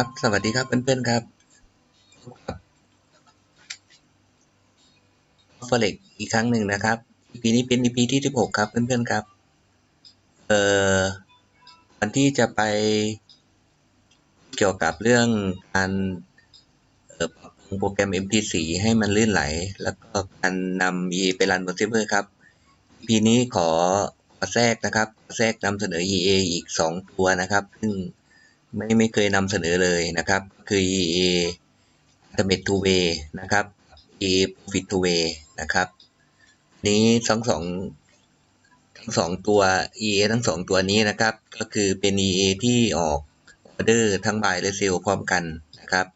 ครับ สวัสดีครับเพื่อนๆครับพบกับฟลกอีกครั้งหนึ่งนะครับ EP นี้เป็น EP ที่ 16 ครับเพื่อนๆครับ เอ่อวันที่จะไปเกี่ยวกับเรื่องการปรับปรุงโปรแกรม MP4 ให้มันลื่นไหล แล้วก็การนำ EA ไปรันบนเซิร์ฟเวอร์ครับ EP นี้ขอขอแทรกนะครับ แทรกนำเสนอ EA อีก 2 ตัวนะครับ ซึ่ง ไม่ไม่เคยนำเสนอเลยนะครับ คือ EA Ultimate Two Way นะครับ EA Profit Two Way นะครับ นี้ทั้งสองทั้งสองตัว EA ทั้งสองตัวนี้นะครับ ก็คือเป็น EA ที่ออกออเดอร์ทั้ง buy และ sell พร้อมกันนะครับ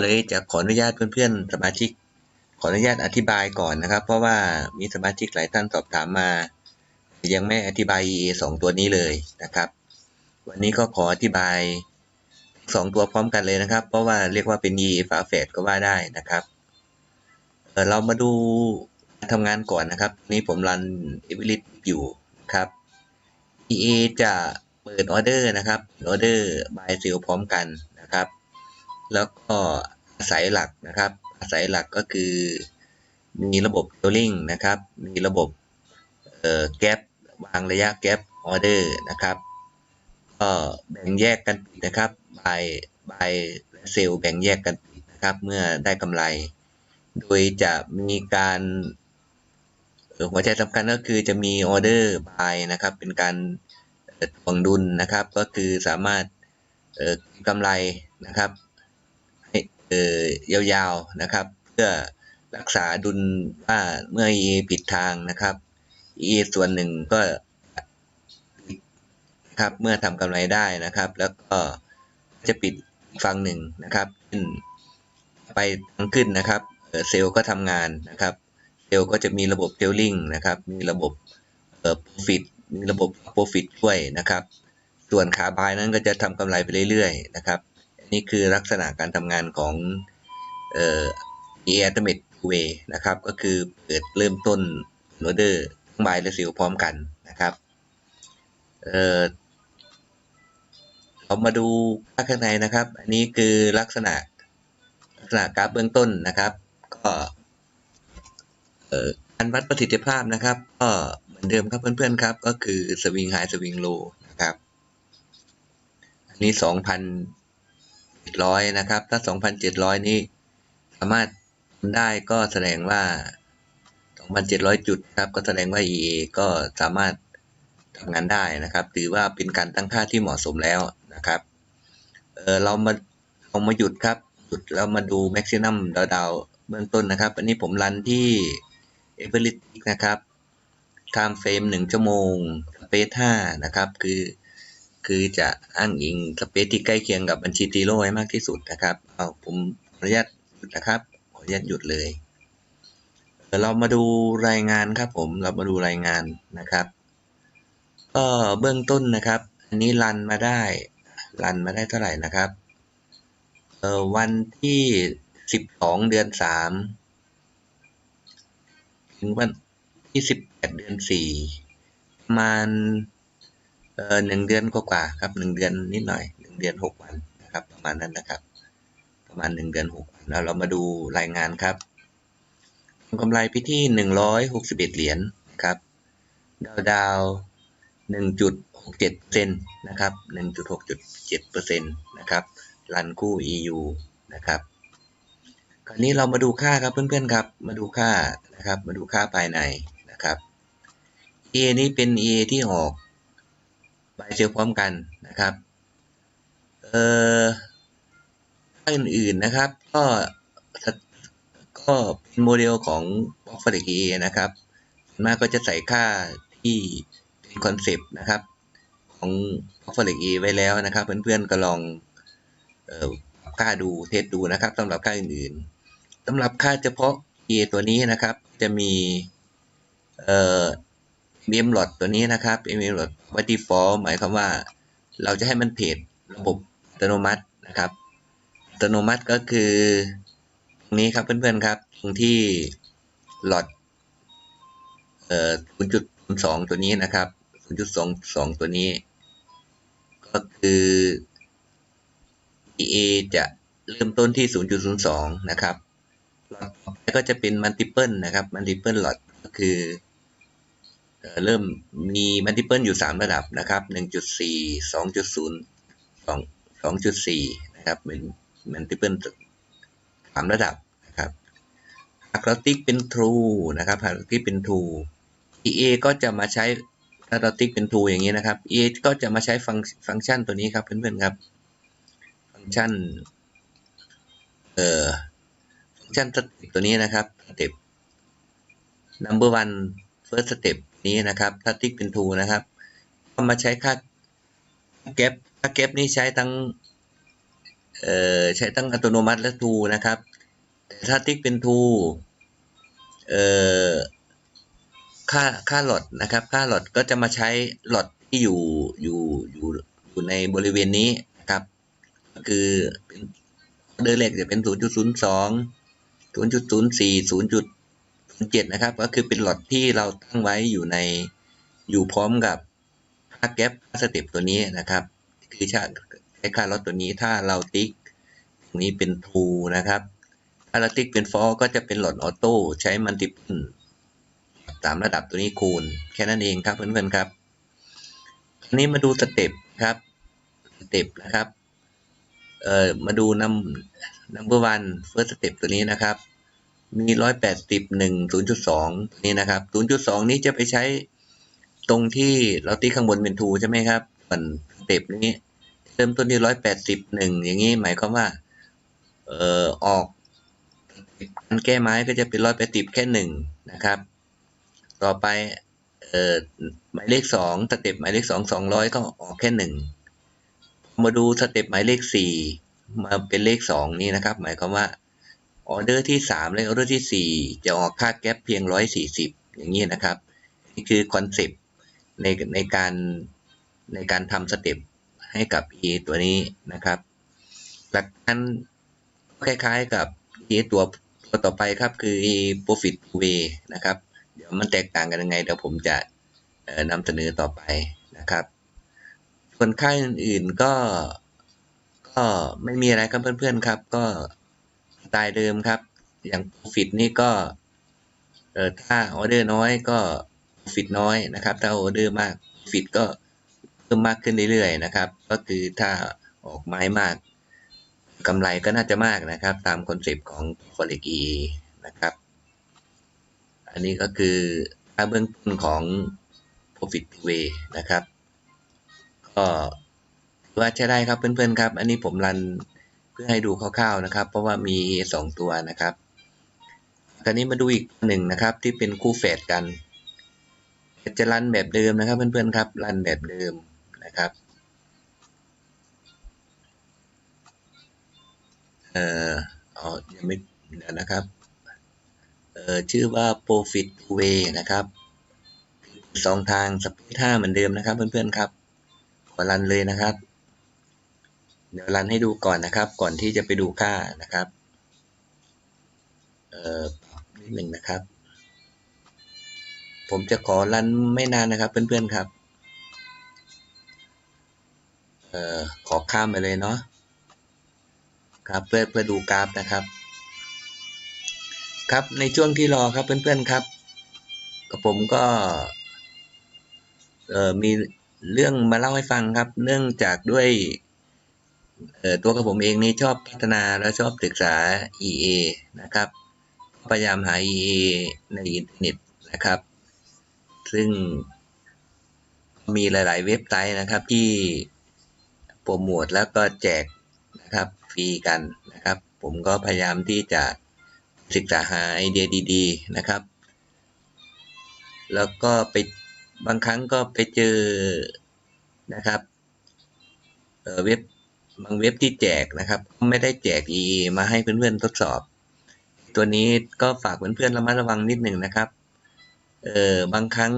เลยจะขออนุญาตเพื่อนๆสมาชิก ขออนุญาตอธิบายก่อนนะครับ เพราะว่ามีสมาชิกหลายท่านสอบถามมา ยังไม่อธิบาย EA สองตัวนี้เลยนะครับ วันนี้ก็ขออธิบายสองตัวพร้อมกันเลยนะครับ เพราะว่าเรียกว่าเป็น EA ฝาแฝดก็ว่าได้นะครับเเรามาดูการทำงานก่อนนะครับ นี้ผมรัน e v e r i t อยู่ครับ EA จะเปิดออเดอร์นะครับออเดอร์ buy sell พร้อมกันนะครับ แล้วก็อาศัยหลักนะครับ อาศัยหลักก็คือมีระบบ tailing นะครับ มีระบบเอ่อ gap วางระยะ gap order นะครับ ก็แบ่งแยกกันปิดนะครับ buy buy และ sell แบ่งแยกกันปิดนะครับ เมื่อได้กำไร โดยจะมีการหัวใจสำคัญก็คือจะมีออเดอร์ buy นะครับ เป็นการถ่วงดุลนะครับ ก็คือสามารถเอ่อกำไรนะครับให้ยาวๆนะครับ เพื่อรักษาดุลว่าเมื่อ EA ผิดทางนะครับ EA ส่วนหนึ่งก็ ครับ เมื่อทำกำไรได้นะครับ แล้วก็จะปิดอีกฝั่งหนึ่งนะครับขึ้นไปทางขึ้นนะครับเซลล์ก็ทำงานนะครับเซลล์ก็จะมีระบบเทลลิงนะครับ มีระบบเอ่อ profit มีระบบ profit ช่วยนะครับ ส่วนขาบายนั้นก็จะทำกำไรไปเรื่อยๆนะครับ อันนี้คือลักษณะการทำงานของเอ่อ e a t o m a t e way นะครับ ก็คือเปิดเริ่มต้นโ o เดอร์ทั้งบายและเซลพร้อมกันนะครับเอ่อ เรามาดูค่าข้างในนะครับ อันนี้คือลักษณะลักษณะกราฟเบื้องต้นนะครับ ก็การวัดประสิทธิภาพนะครับ ก็เหมือนเดิมครับเพื่อนๆครับ ก็คือสวิงไฮสวิงโลนะครับ อันนี้สองพันเจ็ดร้อยนะครับ ถ้าสองพันเจ็ดร้อยนี่สามารถทำได้ก็แสดงว่าสองพันเจ็ดร้อยจุดครับ ก็แสดงว่า EA ก็สามารถทำงานได้นะครับ ถือว่าเป็นการตั้งค่าที่เหมาะสมแล้ว นะครับเออเรามาเรามาหยุดครับหยุดแล้วมาดูแม็กซิมัมดาวๆเบื้องต้นนะครับ อันนี้ผมรันที่ e v e r i t นะครับ time frame หนึ่งชั่วโมง space ห้านะครับ คือคือจะอ้างอิงสเปซที่ใกล้เคียงกับบัญชีตีโร่ให้มากที่สุดนะครับเอาผมขออนุญาตหยุดนะครับขออนุญาตหยุดเลยเดี๋ยวเรามาดูรายงานครับผมเรามาดูรายงานนะครับก็เบื้องต้นนะครับ อันนี้รันมาได้ รันมาได้เท่าไหร่นะครับเอ่อวันที่สิบสองเดือนสามถึงวันที่สิบแปดเดือนสี่ประมาณเอ่อหนึ่งเดือนกว่าๆครับหนึ่งเดือนนิดหน่อยหนึ่งเดือนหกวันนะครับ ประมาณนั้นนะครับ ประมาณหนึ่งเดือนหกวันแล้วเรามาดูรายงานครับกำไรไปที่หนึ่งร้อยหกสิบเอ็ดเหรียญนะครับ ดาวดาว หนึ่งจุดหกเจ็ดเซนนะครับหนึ่งจุดหกจุดเจ็ดเปอร์เซ็นต์นะครับ รันคู่ EU นะครับ คราวนี้เรามาดูค่าครับเพื่อนๆครับ มาดูค่านะครับ มาดูค่าภายในนะครับ A นี้เป็น A ที่ออกบายเซลพร้อมกันนะครับ เอ่อค่าอื่นๆนะครับ ก็ก็เป็นโมเดลของ b o x f o r e x A นะครับมากก็จะใส่ค่าที่ คอนเซปต์นะครับ ของ b o x f o r e x A ไว้แล้วนะครับ เพื่อนๆก็ลองเอ่อค่าดูเทสดูนะครับสำหรับค่าอื่นๆสำหรับค่าเฉพาะ A ตัวนี้นะครับ จะมีเอ่อ m l o t ตัวนี้นะครับ m l o t ว่า default หมายความว่า เราจะให้มันเพจระบบอัตโนมัตินะครับอัตโนมัติก็คือตรงนี้ครับเพื่อนๆครับ ตรงที่หลอดเอ่อ0.02 ตัวนี้นะครับ 0.22ตัวนี้ ก็คือ EA จะเริ่มต้นที่ 0.02 นะครับหลอดต่อไปก็จะเป็น multiple นะครับ multiple หลอดก็คือเริ่มมี multiple อยู่ 3 ระดับนะครับ 1.4 2.0 2 2.4 นะครับเป็น multiple สามระดับนะครับหากเราติ๊กเป็น true นะครับหากเราติ๊กเป็น true EA ก็จะมาใช้ ถ้าเราติ๊กเป็น true อย่างนี้นะครับ EA ก็จะมาใช้ฟังฟังก์ชันตัวนี้ครับเพื่อนๆครับ ฟังก์ชัน เอ่อ ฟังก์ชันสเต็ปตัวนี้นะครับสเต็ป number one first step นี้นะครับ ถ้าติ๊กเป็น true นะครับก็มาใช้ค่าแก๊ปค่าแก๊ปนี้ใช้ทั้ง เอ่อ ใช้ทั้งอัตโนมัติและ true นะครับแต่ถ้าติ๊กเป็น true เอ่อ ค่าค่าหลอดนะครับ ค่าหลอดก็จะมาใช้หลอดที่อยู่อยู่อยู่อยู่ในบริเวณนี้นะครับก็คือเป็นเดอร์เลกจะเป็น 0.02 0.04 0.07 นะครับ ก็คือเป็นหลอดที่เราตั้งไว้อยู่ในอยู่พร้อมกับค่าแก๊ปค่าสเต็ปตัวนี้นะครับ คือใช้ใช้ค่าลอตตัวนี้ถ้าเราติ๊กตรงนี้เป็น true นะครับ ถ้าเราติ๊กเป็น false ก็จะเป็นหลอดออโต้ใช้ multiple สามระดับตัวนี้คูณ แค่นั้นเองครับเพื่อนๆครับทีนี้มาดูสเต็ปครับสเต็ปนะครับเอ่อมาดูนำ number one first step ตัวนี้นะครับ มีร้อยแปดสิบหนึ่งศูนย์จุดสองนี่นะครับศูนย์จุดสองนี้จะไปใช้ตรงที่เราตีข้างบนเป็นทูใช่ไหมครับส่วนสเต็ปนี้เริ่มต้นที่ร้อยแปดสิบหนึ่งอย่างนี้หมายความว่า เอ่อออกการแก้ไม้ก็จะเป็นร้อยแปดสิบแค่หนึ่งนะครับ ต่อไปเอ่อหมายเลขสองสเต็ปหมายเลขสองสองร้อยก็ออกแค่หนึ่งมาดูสเต็ปหมายเลขสี่มาเป็นเลขสองนี้นะครับ หมายความว่าออเดอร์ที่สามและออเดอร์ที่สี่จะออกค่าแก๊ปเพียงร้อยสี่สิบอย่างนี้นะครับ นี่คือคอนเซปต์ในในการในการทำสเต็ปให้กับ E ตัวนี้นะครับ หลักการคล้ายๆกับ E ตัวตัวต่อไปครับคือ E profit way นะครับ ดี๋ยวมันแตกต่างกันยังไงเดี๋ยวผมจะนำเสนอต่อไปนะครับ ส่วนค่าอื่นๆก็ก็ไม่มีอะไรครับเพื่อนๆครับ ก็สไตล์เดิมครับ อย่าง profit นี่ก็เออถ้าออเดอร์น้อยก็ profit น้อยนะครับ ถ้าออเดอร์มาก profit ก็เพิ่มมากขึ้นเรื่อยๆนะครับ ก็คือถ้าออกไม้มากกำไรก็น่าจะมากนะครับ ตามคอนเซปต์ของ forex e นะครับ อันนี้ก็คือค่าเบื้องต้นของ profit way นะครับก็ถือว่าใช้ได้ครับเพื่อนๆครับ อันนี้ผมรันเพื่อให้ดูคร่าวๆนะครับ เพราะว่ามีสองตัวนะครับคราวนี้มาดูอีกหนึ่งนะครับ ที่เป็นคู่แฝดกันจะรันแบบเดิมนะครับ เพื่อนๆครับรันแบบเดิมนะครับเอ่ออ๋อยังไม่เดี๋ยวนะครับ ชื่อว่า profit way นะครับสองทางสเปซห้าเหมือนเดิมนะครับ เพื่อนๆครับขอรันเลยนะครับ เดี๋ยวรันให้ดูก่อนนะครับ ก่อนที่จะไปดูค่านะครับ เอ่อนิดหนึ่งนะครับ ผมจะขอรันไม่นานนะครับเพื่อนๆครับ เอ่อขอข้ามไปเลยเนาะครับเพื่อเพื่อดูกราฟนะครับ ครับในช่วงที่รอครับเพื่อนๆครับกับผมก็เอ่อมีเรื่องมาเล่าให้ฟังครับ เนื่องจากด้วยตัวกับผมเองนี่ชอบพัฒนาและชอบศึกษา EA นะครับพยายามหา EA ในอินเทอร์เน็ตนะครับ ซึ่งมีหลาย ๆ เว็บไซต์นะครับที่โปรโมทแล้วก็แจกนะครับฟรีกันนะครับ ผมก็พยายามที่จะ ศึกษาหาไอเดียดีๆนะครับ แล้วก็ไปบางครั้งก็ไปเจอนะครับเเว็บบางเว็บที่แจกนะครับไม่ได้แจก EA มาให้เพื่อนๆทดสอบ ตัวนี้ก็ฝากเพื่อนๆระมัดระวังนิดหนึ่งนะครับเออบางครั้ง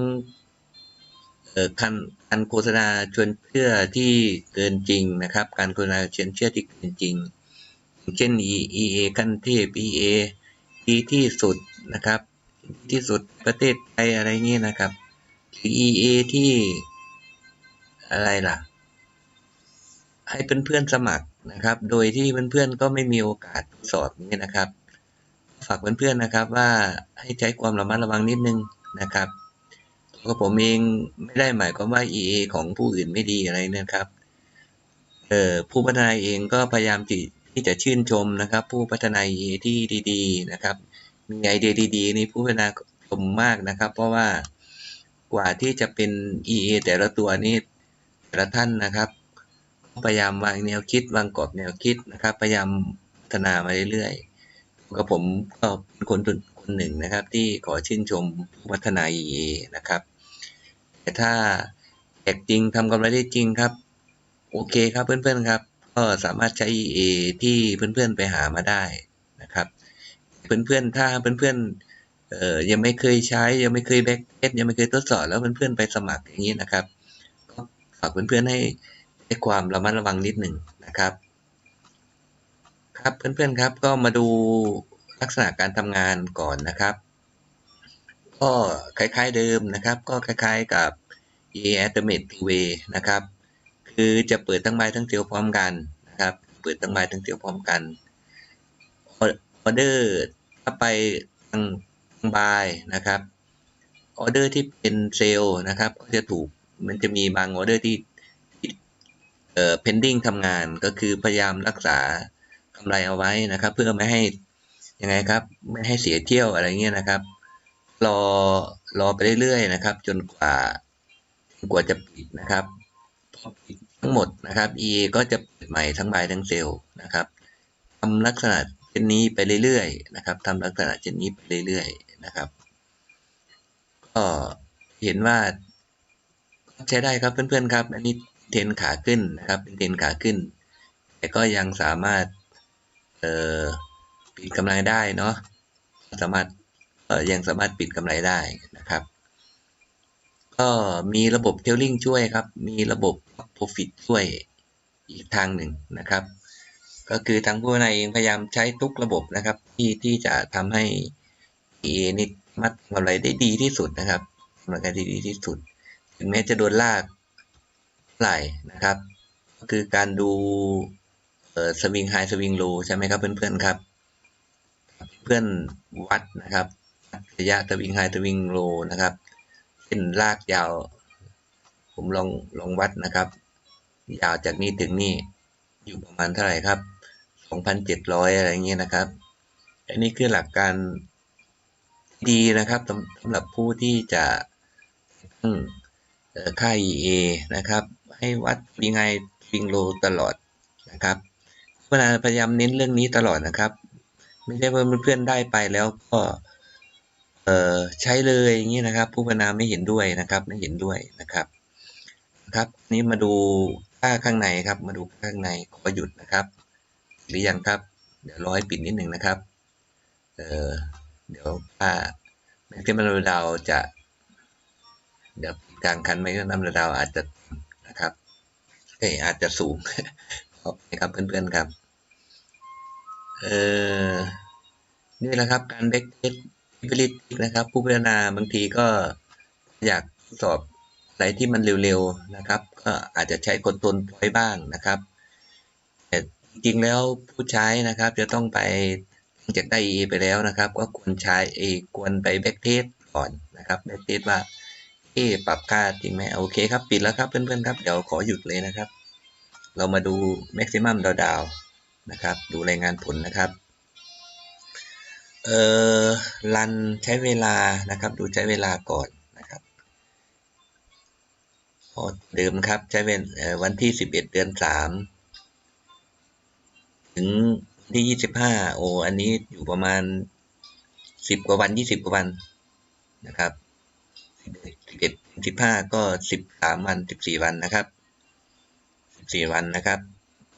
เออการการโฆษณาชวนเชื่อที่เกินจริงนะครับ การโฆษณาชวนเชื่อที่เกินจริงอย่างเช่น EA ขั้นเทพ EA ดีที่สุดนะครับ ที่สุดประเทศไทยอะไรเงี้ยนะครับหรือ EA ที่อะไรล่ะ ให้เพื่อนๆสมัครนะครับ โดยที่เพื่อนๆก็ไม่มีโอกาสสอบนี้นะครับ ฝากเพื่อนๆนะครับว่าให้ใช้ความระมัดระวังนิดนึงนะครับเพราะผมเองไม่ได้หมายความว่า EA ของผู้อื่นไม่ดีอะไรนะครับ เอ่อผู้พัฒนาเองก็พยายามที่ ที่จะชื่นชมนะครับ ผู้พัฒนาที่ดี ๆ นะครับ มีไอเดียดีๆ นี่ผู้พัฒนาชมมากนะครับ เพราะว่ากว่าที่จะเป็น EA แต่ละตัวนี้แต่ละท่านนะครับ พยายามวางแนวคิดวางกรอบแนวคิดนะครับ พยายามพัฒนามาเรื่อยๆกับผมก็เป็นคนคนหนึ่งนะครับ ที่ขอชื่นชมผู้พัฒนา EA นะครับ แต่ถ้าแจกจริงทำกำไรได้จริงครับ โอเคครับเพื่อนๆครับ ก็สามารถใช้ EA ที่เพื่อนๆไปหามาได้นะครับ เพื่อนๆถ้าเพื่อนๆเอ่อยังไม่เคยใช้ ยังไม่เคยแบ็กเทสยังไม่เคยทดสอบแล้วเพื่อนๆไปสมัครอย่างนี้นะครับก็ฝากเพื่อนๆให้ให้ความระมัดระวังนิดหนึ่งนะครับ ครับเพื่อนๆครับก็มาดูลักษณะการทำงานก่อนนะครับ ก็คล้ายๆเดิมนะครับ ก็คล้ายๆกับ EA Automate Two Way นะครับ คือจะเปิดทั้งใบทั้งเซลล์พร้อมกันนะครับ เปิดทั้งใบทั้งเซลล์พร้อมกันออเดอร์ถ้าไปทางทางบายนะครับออเดอร์ที่เป็นเซลล์นะครับ ก็จะถูกมันจะมีบางออเดอร์ที่เอ่อ pending ทำงานก็คือพยายามรักษากำไรเอาไว้นะครับ เพื่อไม่ให้ยังไงครับไม่ให้เสียเที่ยวอะไรเงี้ยนะครับ รอรอไปเรื่อยๆนะครับ จนกว่าจนกว่าจะปิดนะครับพอปิด ทั้งหมดนะครับ EA ก็จะเปิดใหม่ทั้งบายทั้งเซลล์นะครับทำลักษณะเช่นนี้ไปเรื่อยๆนะครับทำลักษณะเช่นนี้ไปเรื่อยๆนะครับ ก็เห็นว่าใช้ได้ครับเพื่อนๆครับ อันนี้เทนขาขึ้นนะครับเป็นเทนขาขึ้น แต่ก็ยังสามารถเอ่อปิดกำไรได้เนาะสามารถเอ่อยังสามารถปิดกำไรได้นะครับ ก็มีระบบเทลลิงช่วยครับ มีระบบ Profit ช่วยอีกทางหนึ่งนะครับ ก็คือทางผู้นายเองพยายามใช้ทุกระบบนะครับ ที่ที่จะทำให้ EA นี่มัดกำไรได้ดีที่สุดนะครับกำไรได้ดีที่สุด ถึงแม้จะโดนลากไหร่นะครับ ก็คือการดูเอ่อสวิงไฮสวิงโลใช่ไหมครับเพื่อนๆครับ เพื่อนวัดนะครับระยะสวิงไฮสวิงโลนะครับ นลากยาว ผมลองลองวัดนะครับ ยาวจากนี้ถึงนี่อยู่ประมาณเท่าไหร่ครับ 2,700 อะไรเงี้ยนะครับ อันนี้คือหลักการดีนะครับสำหรับผู้ที่จะตั้งค่า EA นะครับ ให้วัดยังไงฟิงโลตลอดนะครับเวลาพยายามเน้นเรื่องนี้ตลอดนะครับ ไม่ใช่ว่าเพื่อนๆได้ไปแล้วก็ เอ่อใช้เลยอย่างนี้นะครับ ผู้พนาไม่เห็นด้วยนะครับ ไม่เห็นด้วยนะครับครับนี่มาดูค่าข้างในครับ มาดูข้างในขอหยุดนะครับ หรือยังครับ เดี๋ยวร้อให้ปิดนิดหนึ่งนะครับเอ่อเดี๋ยวค่าแม็กซิมัมดาวจะเดี๋ยวกลางคันแม็กซิมัมดาวอาจจะนะครับเอ้ยอาจจะสูงขอบคุณครับเพื่อนๆครับเออนี่แหละครับการเด็กเทส พิลิตนะครับ ผู้พัฒนาบางทีก็อยากสอบอะไรที่มันเร็วๆนะครับ ก็อาจจะใช้กดตนไว้บ้างนะครับ แต่จริงๆแล้วผู้ใช้นะครับจะต้องไปหลังจากได้ EA ไปแล้วนะครับ ก็ควรใช้เอควรไปแบ็กเทสก่อนนะครับแบ็กเทสว่าเอปรับค่าจริงไหมโอเคครับ ปิดแล้วครับเพื่อนๆครับ เดี๋ยวขอหยุดเลยนะครับ เรามาดู maximum ดาวดาวนะครับ ดูรายงานผลนะครับ เอ่อรันใช้เวลานะครับ ดูใช้เวลาก่อนนะครับพอเดิมครับใช้เป็นวันที่ 11 เดือน 3 ถึงวันที่ 25 โอ้อันนี้อยู่ประมาณ 10 กว่าวัน 20 กว่าวันนะครับ 11 15 ก็ 13 วัน 14 วันนะครับ 14 วันนะครับ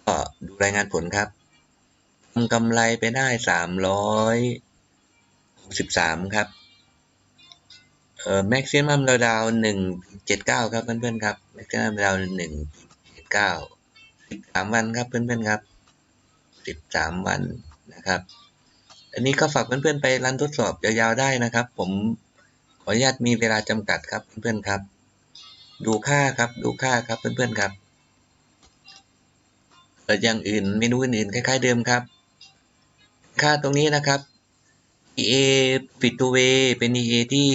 ก็ดูรายงานผลครับทำกำไรไปได้ 363ครับเอ่อ maximum ดาวดาว1.79ครับเพื่อนๆครับ maximum ดาว1.79 13วันครับเพื่อนๆครับ13วันนะครับ อันนี้ก็ฝากเพื่อนๆไปรันทดสอบยาวๆได้นะครับ ผมขออนุญาตมีเวลาจำกัดครับเพื่อนๆครับ ดูค่าครับดูค่าครับเพื่อนๆครับเอ่อย่างอื่นเมนูอื่นๆคล้ายๆเดิมครับ ค่าตรงนี้นะครับ EA Fit to Way เป็น EA ที่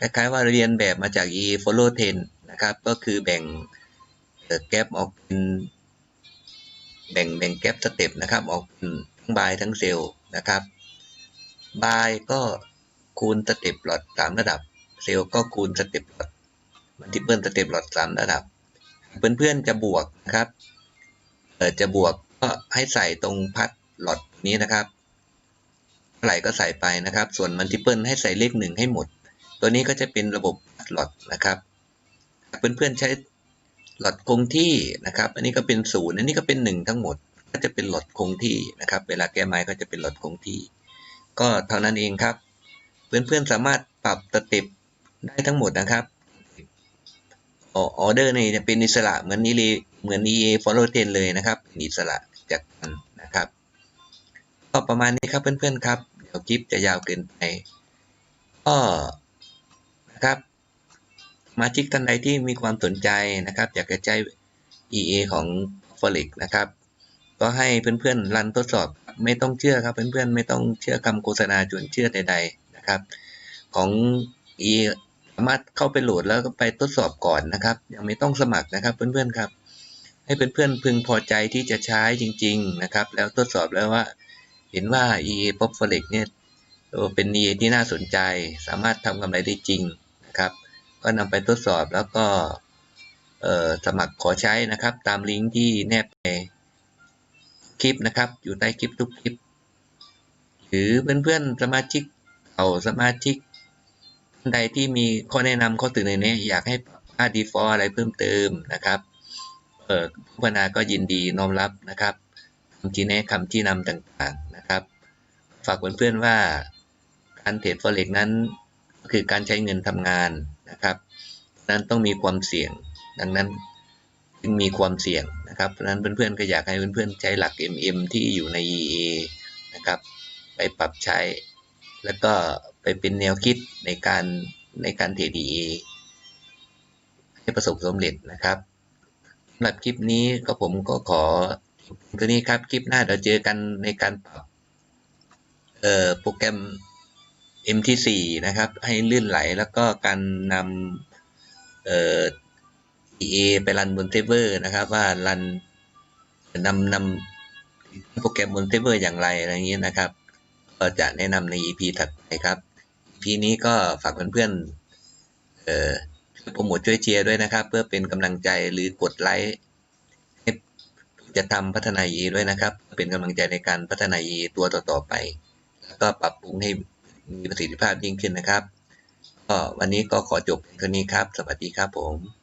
คล้ายๆว่าเรียนแบบมาจาก EA Follow 10 นะครับ ก็คือแบ่งแกปออกเป็นแบ่งแบ่งแกปสเต็ปนะครับ ออกเป็นทั้งบายทั้งเซลล์นะครับบายก็คูณสเต็ปหลอดสามระดับ เซลล์ก็คูณสเต็ปหลอดมันทิเปิลสเต็ปหลอดสามระดับ เพื่อนๆจะบวกนะครับเออจะบวกก็ให้ใส่ตรงพัดหลอดนี้นะครับ ไหร่ก็ใส่ไปนะครับ ส่วนมันทิเปิลให้ใส่เลขหนึ่งให้หมด ตัวนี้ก็จะเป็นระบบหลอดนะครับเพื่อนๆใช้หลอดคงที่นะครับ อันนี้ก็เป็นศูนย์อันนี้ก็เป็นหนึ่งทั้งหมด ก็จะเป็นหลอดคงที่นะครับ เวลาแก้ไม้ก็จะเป็นหลอดคงที่ ก็เท่านั้นเองครับ เพื่อนๆสามารถปรับสเต็ปได้ทั้งหมดนะครับออเดอร์นี่จะเป็นอิสระเหมือนนี้เลยเหมือน EA Follow 10 เลยนะครับอิสระจากกันนะครับก็ประมาณนี้ครับเพื่อนๆครับ คลิปจะยาวเกินไปก็นะครับมาชิกท่านใดที่มีความสนใจนะครับอยากจะใช้ EA ของ f o r e x นะครับ ก็ให้เพื่อนๆรันทดสอบไม่ต้องเชื่อครับเพื่อนๆไม่ต้องเชื่อคำโฆษณาจนเชื่อใด ๆนะครับ ของ EA สามารถเข้าไปโหลดแล้วก็ไปทดสอบก่อนนะครับ ยังไม่ต้องสมัครนะครับเพื่อนๆครับ ให้เพื่อนๆพึงพอใจที่จะใช้จริง ๆนะครับ แล้วทดสอบแล้วว่า เห็นว่า EA Pop Forex เนี่ยเออเป็น EA ที่น่าสนใจ สามารถทำกำไรได้จริงนะครับ ก็นำไปทดสอบแล้วก็สมัครขอใช้นะครับ ตามลิงก์ที่แนบในคลิปนะครับ อยู่ใต้คลิปทุกคลิป หรือเพื่อนๆสมาชิกเก่าสมาชิกท่านใดที่มีข้อแนะนำข้อเสนอแนะอยากให้ค่า default อะไรเพิ่มเติมนะครับ เออผู้พัฒนาก็ยินดีน้อมรับนะครับ คำชี้แนะคำชี้นำต่างๆนะครับ ฝากเพื่อนๆว่าการเทรด forex นั้นก็คือการใช้เงินทำงานนะครับนั้นต้องมีความเสี่ยง ดังนั้นจึงมีความเสี่ยงนะครับเพราะนั้นเพื่อนๆก็อยากให้เพื่อนๆใช้หลัก MM ที่อยู่ใน EA นะครับไปปรับใช้ แล้วก็ไปเป็นแนวคิดในการในการเทรด EA ให้ประสบความสำเร็จนะครับสำหรับคลิปนี้ก็ผมก็ขอ ตัวนี้ครับ คลิปหน้าเราเจอกันในการปรับเอ่อโปรแกรม MT4 นะครับ ให้ลื่นไหลแล้วก็การนำเอ่อ EA ไปรันบนเซิร์ฟเวอร์นะครับ ว่ารันนำนำโปรแกรมบนเซิร์ฟเวอร์อย่างไรอะไรอย่างนี้นะครับ ก็จะแนะนำใน EP ถัดไปครับ EP นี้ก็ฝากเพื่อนๆเอ่อโปรโมทช่วยเชียร์ด้วยนะครับ เพื่อเป็นกำลังใจหรือกดไลค์ จะทำพัฒนา EA ด้วยนะครับ เป็นกำลังใจในการพัฒนา EA ตัวต่อๆไป แล้วก็ปรับปรุงให้มีประสิทธิภาพยิ่งขึ้นนะครับก็วันนี้ก็ขอจบเท่านี้ครับ สวัสดีครับผม